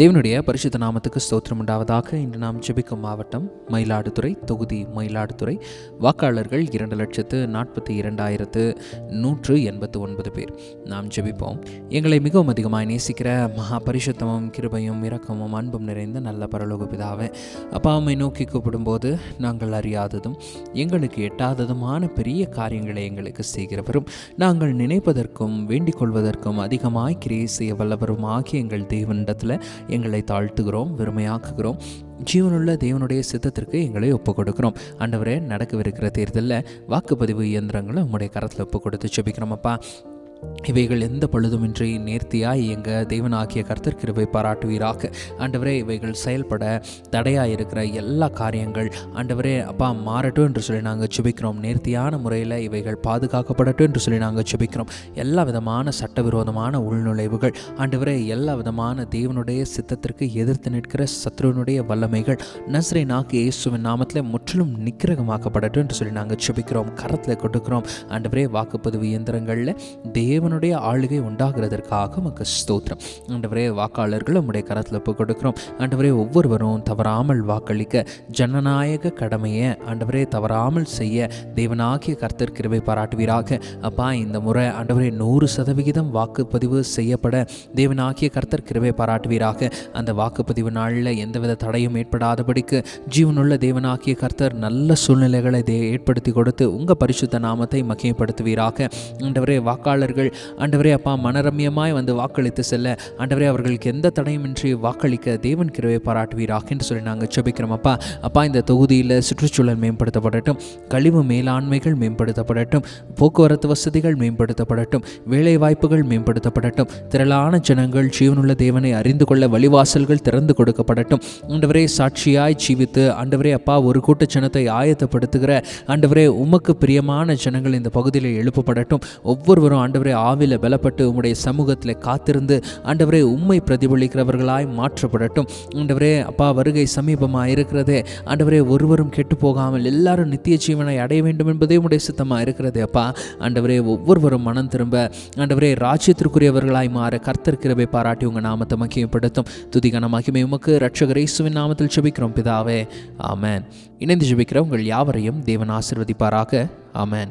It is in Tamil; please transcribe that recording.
தேவனுடைய பரிசுத்த நாமத்துக்கு ஸ்தோத்திரம் உண்டாவதாக. இன்று நாம் ஜெபிக்கும் மாவட்டம் மயிலாடுதுறை தொகுதி மயிலாடுதுறை. வாக்காளர்கள் இரண்டு லட்சத்து நாற்பத்தி இரண்டாயிரத்து நூற்று எண்பத்து ஒன்பது பேர். நாம் ஜெபிப்போம். எங்களை மிகவும் அதிகமாக நேசிக்கிற மகா பரிசுத்தமும் கிருபையும் இரக்கமும் அன்பும் நிறைந்த நல்ல பரலோக பிதாவே அப்பாவை நோக்கி கூப்பிடும்போது நாங்கள் அறியாததும் எங்களுக்கு எட்டாததுமான பெரிய காரியங்களை எங்களுக்கு செய்கிறவரும் நாங்கள் நினைப்பதற்கும் வேண்டிக் கொள்வதற்கும் அதிகமாய் கிரியை செய்ய வல்லவரும் ஆகிய எங்கள் தேவனிடத்தில் எங்களை தாழ்த்துகிறோம் வெறுமையாக்குகிறோம். ஜீவனுள்ள தேவனுடைய சித்தத்திற்கு எங்களை ஒப்புக் கொடுக்கிறோம் ஆண்டவரே நடக்கவிருக்கிற தேர்தலில் வாக்குப்பதிவு இயந்திரங்களை உங்களுடைய கரத்தில் ஒப்புக் கொடுத்து செபிக்கிறோம் அப்பா. இவைகள் எந்த பழுதுமின்றி நேர்த்தியாய் எங்க தேவனாகிய கர்த்தர் கிருபை பாராட்டுவீராக. ஆண்டவரே இவைகள் செயல்பட தடையாக இருக்கிற எல்லா காரியங்கள் ஆண்டவரே அப்பா மாறட்டும் என்று சொல்லி நாங்கள் சுபிக்கிறோம் நேர்த்தியான முறையில் இவைகள் பாதுகாக்கப்படட்டும் என்று சொல்லி நாங்கள் சுபிக்கிறோம் எல்லா விதமான சட்டவிரோதமான உள்நுழைவுகள் ஆண்டவரே எல்லா விதமான தேவனுடைய சித்தத்திற்கு எதிர்த்து நிற்கிற சத்ருவனுடைய வல்லமைகள் நஸ்ரை நாக்கு இயேசுவின் நாமத்தில் முற்றிலும் நிக்கிரகமாக்கப்படட்டும் என்று சொல்லி நாங்கள் சுபிக்கிறோம் கரத்தில் கொடுக்கிறோம். ஆண்டவரே வாக்குப்பதிவு இயந்திரங்களில் தேவனுடைய ஆளுகை உண்டாகிறதற்காக உமக்கு ஸ்தோத்திரம். ஆண்டவரே வாக்காளர்கள் உம்முடைய கரத்தில் ஒப்பு கொடுக்கிறோம். ஆண்டவரே ஒவ்வொருவரும் தவறாமல் வாக்களிக்க ஜனநாயக கடமையை ஆண்டவரே தவறாமல் செய்ய தேவனாகிய கர்த்தர் கிருபை பாராட்டுவீராக. அப்பா இந்த முறை ஆண்டவரே நூறு சதவிகிதம் வாக்குப்பதிவு செய்யப்பட தேவனாகிய கர்த்தர் கிருபை பாராட்டுவீராக. அந்த வாக்குப்பதிவு நாளில் எந்தவித தடையும் ஏற்படாதபடிக்கு ஜீவனுள்ள தேவனாகிய கர்த்தர் நல்ல சூழ்நிலைகளை தே ஏற்படுத்தி கொடுத்து உங்கள் பரிசுத்த நாமத்தை மகிமைப்படுத்துவீராக. ஆண்டவரே வாக்காளர்கள் ஆண்டவரே அப்பா மனரம்யமாய் வந்து வாக்களித்து செல்ல ஆண்டவரே அவர்களுக்கு எந்த தடையுமின்றி வாக்களிக்க தேவன் கிருவை பாராட்டுவீராக என்று சொல்லி நாங்கள் செபிக்கிறோம் அப்பா. அப்பா இந்த தொகுதியில் சுற்றுச்சூழல் மேம்படுத்தப்படட்டும் கழிவு மேலாண்மைகள் மேம்படுத்தப்படட்டும் போக்குவரத்து வசதிகள் மேம்படுத்தப்படட்டும் வேலை வாய்ப்புகள் மேம்படுத்தப்படட்டும் திரளான ஜனங்கள் ஜீவனுள்ள தேவனை அறிந்து கொள்ள வழிவாசல்கள் திறந்து கொடுக்கப்படட்டும். ஆண்டவரே சாட்சியாய் ஜீவித்து ஆண்டவரே அப்பா ஒரு கூட்ட ஜனத்தை ஆயத்தப்படுத்துகிற ஆண்டவரே உமக்கு பிரியமான ஜனங்கள் இந்த பகுதியில் எழுப்பப்படட்டும். ஒவ்வொருவரும் ஆண்டவரே ஆவில பலப்பட்டு உம்முடைய சமூகத்தில் காத்திருந்து ஆண்டவரே உம்மை பிரதிபலிக்கிறவர்களாய் மாற்றப்படட்டும். ஆண்டவரே அப்பா வருகை சமீபமாக இருக்கிறதே. ஆண்டவரே ஒருவரும் கெட்டு போகாமல் எல்லாரும் நித்திய ஜீவனை அடைய வேண்டும் என்பதே உம்முடைய சித்தமாக இருக்கிறதே அப்பா. ஆண்டவரே ஒவ்வொருவரும் மனம் திரும்ப. ஆண்டவரே ராஜ்யத்திற்குரியவர்களாய் மாற கர்த்தர்கிறவை பாராட்டி உங்கள் நாமத்தை மகிமைப்படுத்தும். துதிகன மகிமை உமக்கு ரட்சகர் இயேசுவின் நாமத்தில் ஜெபிக்கிறோம் பிதாவே. ஆமேன். இணைந்து ஜெபிக்கிற உங்கள் யாவரையும் தேவன் ஆசிர்வதிப்பாராக. ஆமேன்.